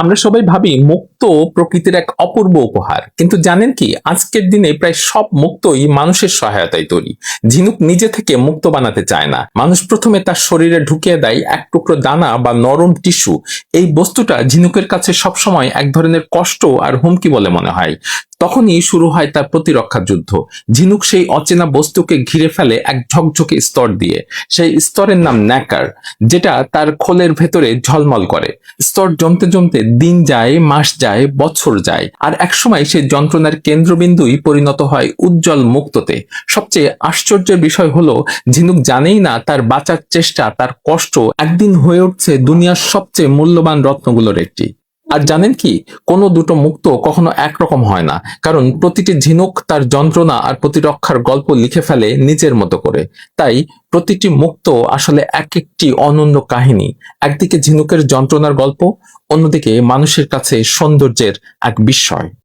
আমরা সবাই ভাবি মুক্ত প্রকৃতির এক অপূর্ব উপহার। কিন্তু জানেন কি, আজকের দিনে প্রায় সব মুক্তই মানুষের সহায়তায় তৈরি। ঝিনুক নিজে থেকে মুক্ত বানাতে চায় না। মানুষ প্রথমে তার শরীরে ঢুকিয়ে দেয় এক টুকরো দানা বা নরম টিস্যু। এই বস্তুটা ঝিনুকের কাছে সবসময় এক ধরনের কষ্ট আর হুমকি বলে মনে হয়। তখনই শুরু হয় তার প্রতিরক্ষা যুদ্ধ। ঝিনুক সেই অচেনা বস্তুকে ঘিরে ফেলে এক ঝকঝকে স্তর দিয়ে। সেই স্তরের নাম ন্যাকার, যেটা তার খোলের ভেতরে ঝলমল করে। স্তর জমতে জমতে দিন যায়, মাস যায়, বছর যায়, আর একসময় সেই যন্ত্রণার কেন্দ্রবিন্দুই পরিণত হয় উজ্জ্বল মুক্ততে। সবচেয়ে আশ্চর্যের বিষয় হলো, ঝিনুক জানেই না তার বাঁচার চেষ্টা, তার কষ্ট একদিন হয়ে উঠছে দুনিয়ার সবচেয়ে মূল্যবান রত্নগুলোর একটি। আর জানেন কি, কোনো দুটো মুক্ত কখনো একরকম হয় না। কারণ প্রতিটি ঝিনুক তার যন্ত্রণা আর প্রতিরক্ষার গল্প লিখে ফেলে নিজের মতো করে। তাই প্রতিটি মুক্ত আসলে এক একটি অনন্য কাহিনী। একদিকে ঝিনুকের যন্ত্রণার গল্প, অন্যদিকে মানুষের কাছে সৌন্দর্যের এক বিস্ময়।